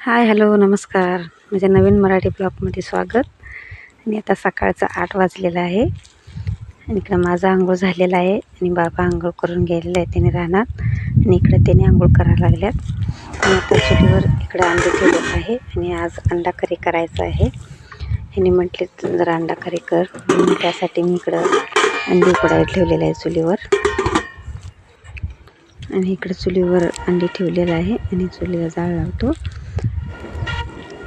Hi hello नमस्कार. माझ्या नवीन मराठी ब्लॉगमध्ये स्वागत. आणि आता सकाळचं आठ वाजलेलं आहे. आणि इकडं माझा आंघोळ झालेला आहे. आणि बाबा आंघोळ करून गेलेलं आहे त्याने राहणार आणि इकडं त्याने आंघोळ करायला लागल्यात. आणि आता चुलीवर इकडं अंडे ठेवलेलं आहे. आणि आज अंडा करी करायचं आहे. ह्याने म्हटले जरा अंडा करी. कर म्हणून त्यासाठी मी इकडं अंडी उकडायला ठेवलेलं आहे चुलीवर. आणि इकडं चुलीवर अंडी ठेवलेलं आहे. आणि चुलीला जाळ लावतो.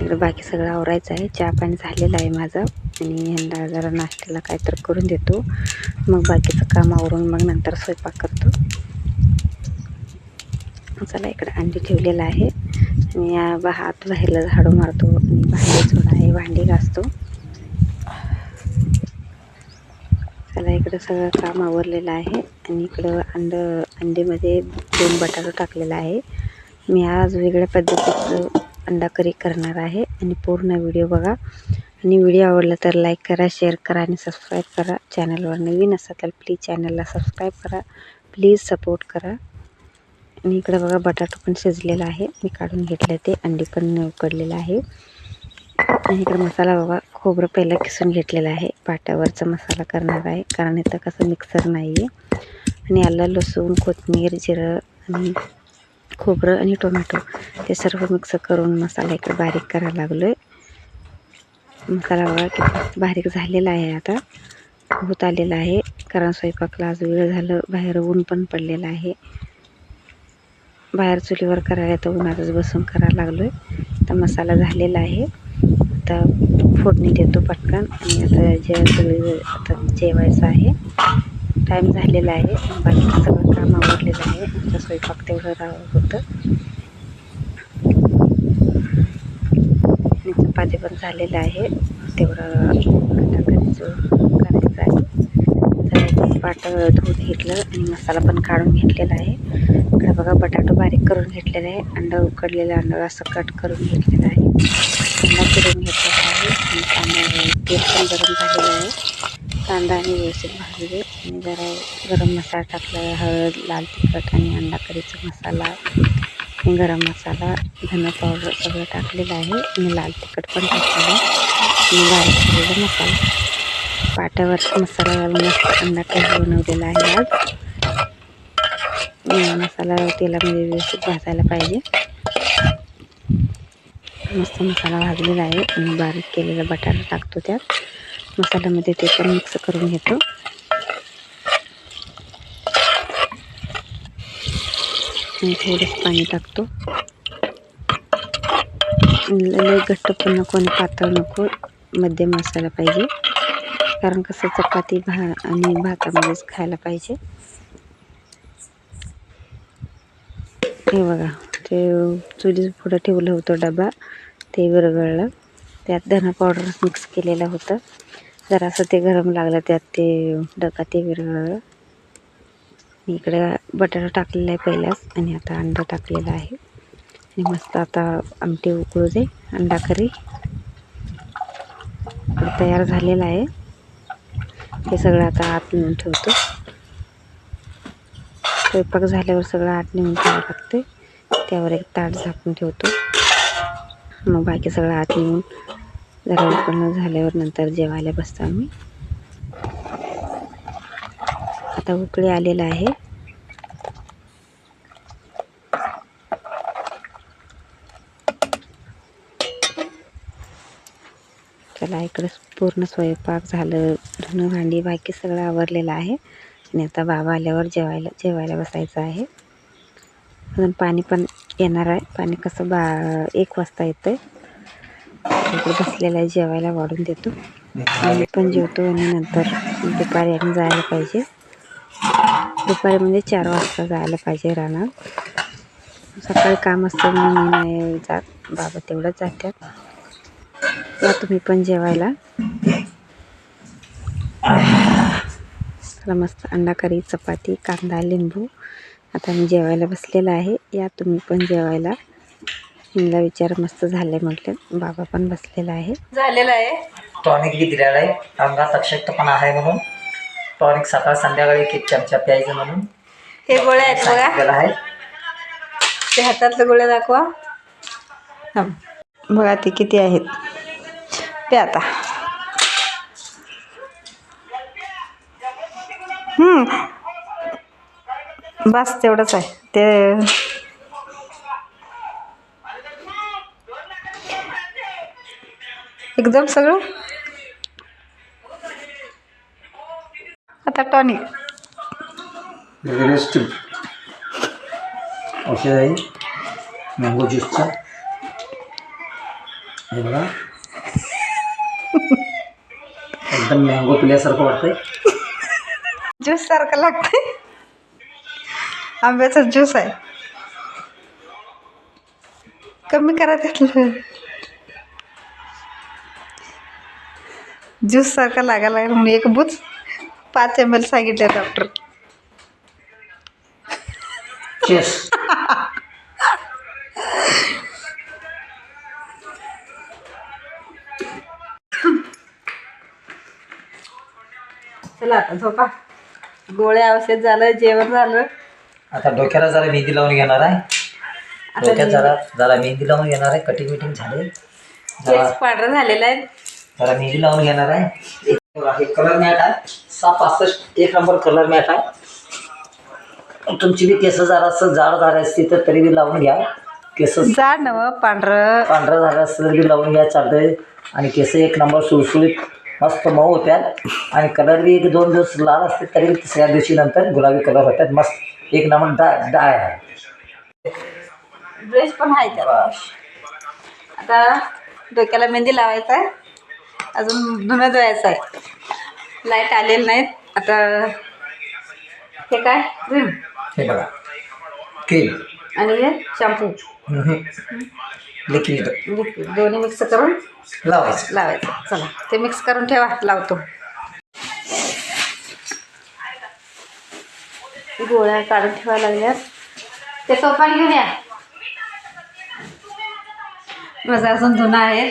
इकडं बाकी सगळं आवरायचं आहे. चहा पाणी झालेलं आहे माझं. आणि ह्यांना जरा नाश्त्याला काय तर करून देतो. मग बाकीचं काम आवरून मग नंतर स्वयंपाक करतो. चला इकडं अंडी ठेवलेलं आहे. आणि या हात बाहेरला झाडू मारतो. आणि भांडी सोडा आहे भांडी घासतो. चला इकडं सगळं काम आवरलेलं आहे. आणि इकडं अंड अंडीमध्ये दोन बटाटा टाकलेला आहे. मी आज वेगळ्या पद्धतीचं अंडा करी करणार आहे आणि पूर्ण व्हिडिओ बघा. आणि व्हिडिओ आवडला तर लाईक करा शेअर करा आणि सबस्क्राईब करा. चॅनलवर नवीन असाल तर प्लीज चॅनलला सबस्क्राईब करा. प्लीज सपोर्ट करा. आणि इकडं बघा बटाटा पण शिजलेला आहे. मी काढून घेतलं ते. अंडी पण उकडलेलं आहे. आणि इकडं मसाला बघा खोबरं पहिला किसून घेतलेलं आहे. पाट्यावरचा मसाला करणार आहे. कारण इथं कसं मिक्सर नाही आहे आणि आलं लसूण कोथमीर जिरं आणि खोबरं आणि टोमॅटो ते सर्व मिक्स करून मसाला इकडे बारीक करायला लागलो आहे मसाला बारीक झालेला आहे आता. होत आलेला आहे. कारण स्वयंपाकला आज वेळ झालं. बाहेर ऊन पण पडलेलं आहे. बाहेर चुलीवर करायला तर उन्हातच बसून करायला लागलो आहे तर मसाला झालेला आहे. आता फोडणी देतो पटकन. आणि आता जे सगळे आता जेवायचं आहे. टाईम झालेला आहे. बाकी सगळं काम आवडलेलं आहे. आमचा स्वयंपाक तेवढं राहत होतं. आणि चपाती पण झालेलं आहे. तेवढं करायचं करायचं आहे. तर पाट धुवून घेतलं आणि मसाला पण काढून घेतलेला आहे. इकडे बघा बटाटो बारीक करून घेतलेला आहे. अंडा उकडलेलं अंडा असं कट करून घेतलेलं आहे. अंडा फिरून घेतलेला आहे. आणि तेल पण गरम झालेलं आहे. कांदा आणि व्यवस्थित भाजले आणि जरा गरम मसाला टाकला हळद लाल तिखट आणि अंडा करीचा मसाला गरम मसाला धना पावडर सगळं टाकलेलं आहे. आणि लाल तिखट पण टाकलेलं आणि बारीक केलेला मसाला. पाट्यावर मसाला घालून मस्त अंडा करी बनवलेला आहे आज. मसाला तेलामध्ये व्यवस्थित भाजायला पाहिजे. मस्त मसाला भाजलेला आहे. आणि बारीक केलेला बटाटा टाकतो त्यात. मसाल्यामध्ये ते पण मिक्स करून घेतो. आणि थोडंसं पाणी टाकतो. लय घट्ट पण नको आणि पातळ नको मध्यम मसाला पाहिजे. कारण कसं चपाती भा आणि भातामध्येच खायला पाहिजे. हे बघा ते चुलीस पुढं ठेवलं होतं डबा ते विरघळलं. त्यात धना पावडर मिक्स केलेलं होतं. जरासं ते गरम लागलं त्यात ते डका ते विरघळलं इकडे बटाटा टाकलेला आहे पहिल्याच आणि आता अंडा टाकलेला आहे. आणि मस्त आता आमटी उकळू दे अंडा करी. तयार झालेला आहे. हे सगळं आता आत नेऊन ठेवतो. स्वयंपाक झाल्यावर सगळं आत नेऊन ठेवावं लागते त्यावर एक ताट झाकून ठेवतो. मग बाकी सगळं आत नेऊन जरा उकळणं झाल्यावर नंतर जेवायला बसतो आम्ही. आता उकळी आलेला आहे. चला इकडं पूर्ण स्वयंपाक झालं. धुणं भांडी बाकी सगळं आवरलेलं आहे. आणि आता बाबा आल्यावर जेवायला जेवायला बसायचं आहे. अजून पाणी पण येणार आहे. पाणी कसं बा एक वाजता येतं आहे इकडे बसलेला जेवायला वाढून देतो. आम्ही पण जेवतो आणि नंतर दुपारी आम्ही जायला पाहिजे. दुपारी म्हणजे चार वाजता जायला पाहिजे रानात. सकाळी काम असतं म्हणून मी नाही जात. बाबा तेवढंच जातात. या तुम्ही पण जेवायला. चला मस्त अंडा करी चपाती कांदा लिंबू. आता मी जेवायला बसलेला आहे. या तुम्ही पण जेवायला. हिला विचार मस्त झाले म्हटले. बाबा पण बसलेला आहे. झालेलं आहे. टॉनिक बी दिलेला आहे. अंगात अशक्तपणा आहे म्हणून. टॉनिक सकाळ संध्याकाळी एक एक चमचा प्यायचं म्हणून. हे गोळ्या आहेत बघा. आहे. ते हातातलं गोळ्या दाखवा. थांब. बघा ते किती आहेत. पे आता. हम्म. बस तेवढंच आहे. ते एकदम सगळं? आता टॉनिक औषध आहे मँगो ज्यूसचा हे बघा. एकदम मँगो पिल्यासारखं वाटतंय. ज्यूस सारखं लागतंय. आंब्याचा ज्यूस आहे. कमी करा त्यातलं. ज्यूस सारखा लागायला लागला म्हणून एक बुच पाच एम एल सांगितले डॉक्टर. चला आता झोपा. गोळ्या औषध झालं जेवण झालं. आता डोक्याला जरा मेहंदी लावून घेणार आहे. डोक्यात जरा जरा मेहंदी लावून घेणार आहे. कटिंग विटिंग झाले. जरा केस पांढरं झालेलं आहे. जरा मेहंदी लावून घेणार आहे. हे कलर मॅट आहे. सहा पासष्ट. एक नंबर कलर मॅट आहे. तुमची बी केस जरा असं जाड झाले असती तर तरी बी लावून घ्या. केस जाड नव पांढरं. पांढरं झालं असतं तरी लावून घ्या चालतंय. आणि केस एक नंबर सुळसुळीत मस्त मऊ होत्यात. आणि कलर बी एक दोन दिवस लाल असते तरी तिसऱ्या दिवशी नंतर गुलाबी कलर होतात. मस्त. एक नंबर डाय डाय आहे. ब्रश पण आहे आता डोक्याला मेहंदी लावायचा आहे अजून धुणं धुवायचं आहे. लाइट आलेलं नाहीत. आता हे काय? क्रीम हे बघा. क्रीम आणि हे शॅम्पू लिक्विड लिक्विड दोन्ही मिक्स करून लावायचं. लावायचं. चला ते मिक्स करून ठेवा. लावतो. गोळ्या काढून ठेवायला लागल्यात. ते पाणी घेऊन या. माझं अजून धुणं आहे.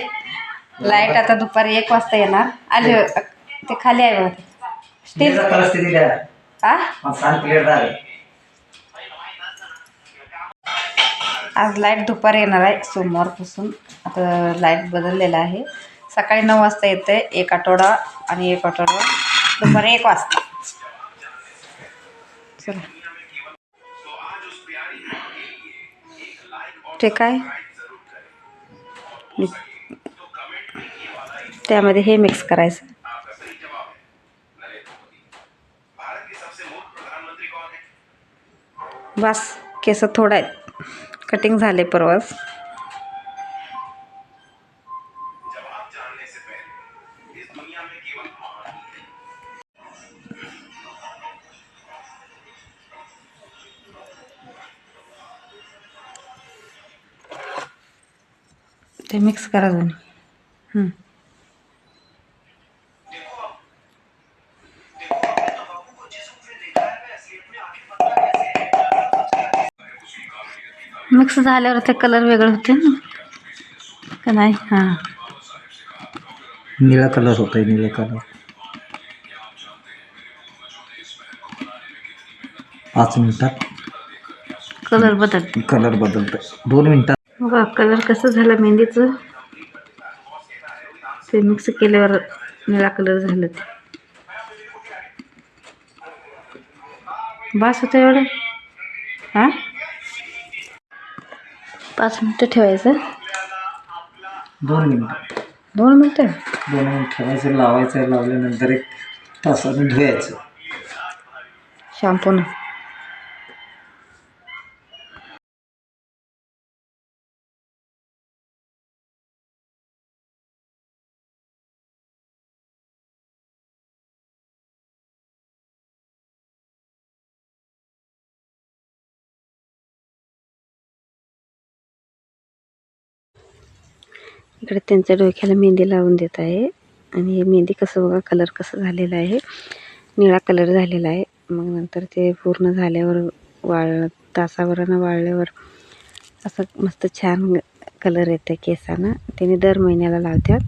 लाइट आता दुपारी एक वाजता येणार. आले ते खाली आहे बघा स्टील हा आज लाइट दुपारी येणार आहे सोमवारपासून. आता लाइट बदललेला आहे. सकाळी नऊ वाजता येते एक आठवडा आणि एक आठवडा. दुपारी एक वाजता. चला. ते काय? त्यामध्ये हे मिक्स करायचं. बस केस थोडं आहेत. कटिंग झाले परवाच. ते मिक्स करा दोन्ही. मिक्स झाल्यावर ते कलर वेगळे होते ना? का नाही? हां. निळा कलर होतोय निळा कलर. पाच मिनिटात कलर बदलते कलर बदलतोय. दोन मिनिटात. बघा कलर कसं झालं मेहंदीचं? ते मिक्स केल्यावर निळा कलर झालं ते. बस होतं एवढं? हां? पाच मिनटं ठेवायचं. दोन मिनिटं. दोन मिनटं? दोन मिनिट ठेवायचं लावायचं लावल्यानंतर एक तासाने धुवायचं. शॅम्पूनं. इकडे त्यांच्या डोक्याला मेहंदी लावून देत आहे. आणि हे मेहंदी कसं बघा कलर कसं झालेलं आहे. निळा कलर झालेला आहे. मग नंतर ते पूर्ण झाल्यावर वाळ तासाभरानं वाळल्यावर असं मस्त छान कलर येतं केसांना. त्याने दर महिन्याला लावतात.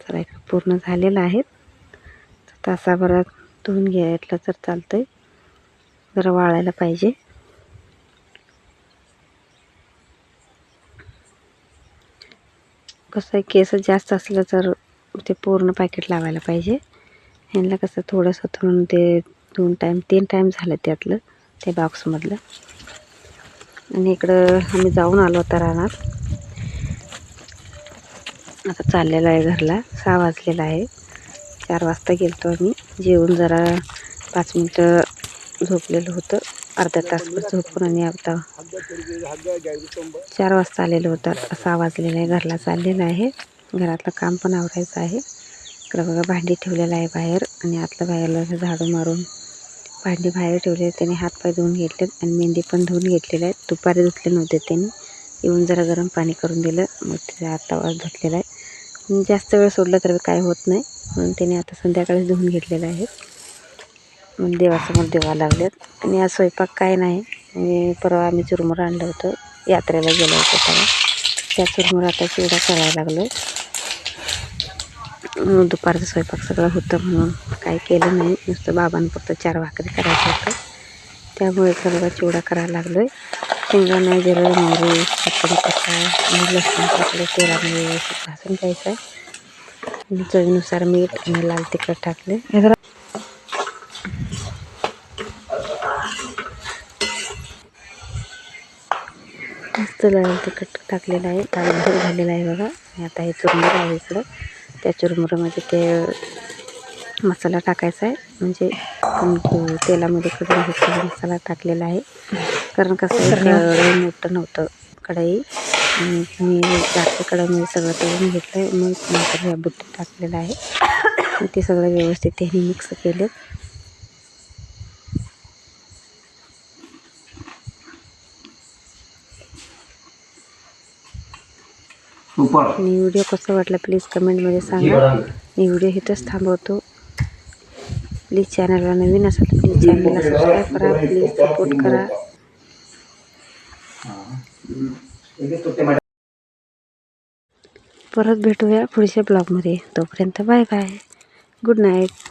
चला इकडे पूर्ण झालेलं आहे. तासाभरात धुवून घ्यायला तर चालतं आहे जरा वाळायला पाहिजे. कसं आहे केस जास्त असलं तर ते पूर्ण पॅकेट लावायला पाहिजे. ह्यांना कसं थोडंसं होतं ते दोन टाईम तीन टाईम झालं त्यातलं त्या बॉक्समधलं आणि इकडं आम्ही जाऊन आलो होता रानात. आता चाललेलं आहे घरला सहा वाजलेला आहे. चार वाजता गेलतो आम्ही. जेवून जरा पाच मिनटं झोपलेलं होतं. अर्धा तासभर झोपून आणि आता चार वाजता आलेलो होतात असा वाजलेला आहे घरला चाललेला आहे. घरातलं काम पण आवरायचं आहे. इकडं बघा भांडी ठेवलेलं आहे बाहेर आणि आतलं बाहेरला झाडू मारून भांडी बाहेर ठेवले त्याने हातपाय धुवून घेतले आणि मेहंदी पण धुवून घेतलेला आहे दुपारी धुतले नव्हते त्यांनी. येऊन जरा गरम पाणी करून दिलं. मग तिथे आता धुतलेलं आहे. जास्त वेळ सोडलं तर काय होत नाही. म्हणून त्याने आता संध्याकाळीच धुवून घेतलेलं आहे. मग देवासमोर देवा लागलेत. आणि आज स्वयंपाक काय नाही. आणि परवा आम्ही चुरमुरं आणलं होतं. यात्रेला गेलो होतो तेव्हा. त्या चुरमुरं आता चिवडा करायला लागलो. दुपारचा दुपारचं स्वयंपाक सगळं होतं म्हणून काही केलं नाही. नुसतं बाबांनी फक्त चार भाकरी करायचं होतं त्यामुळे इकडं चिवडा करायला लागलो आहे शेंगदाणा जिरं मोहरी कढीपत्ता आणि लसूण टाकलं तेलाने व्यवस्थित भाजून घ्यायचं आहे. चवीनुसार मीठ आणि लाल तिखट टाकले लाल तिखट टाकलेलं आहे. ताळभर झालेलं आहे बघा. आणि आता हे चुरमुरं आहे इकडं. त्या चुरमुऱ्यामध्ये ते मसाला टाकायचा आहे. म्हणजे तेलामध्ये कढई घेतलेला मसाला टाकलेला आहे. कारण कसं मोठं नव्हतं कढई. मी जास्त कढईमध्ये सगळं तळून घेतलं आहे मग नंतर ह्या बुट्टी टाकलेलं आहे. आणि ते सगळं व्यवस्थित त्यांनी मिक्स केलं. आणि व्हिडिओ कसा वाटला प्लीज कमेंटमध्ये सांगा. मी व्हिडिओ इथंच थांबवतो. प्लीज चॅनलला नवीन असेल तर प्लीज चॅनलला सबस्क्राईब करा. प्लीज सपोर्ट करा. परत भेटूया पुढच्या ब्लॉगमध्ये. तोपर्यंत बाय बाय. Good night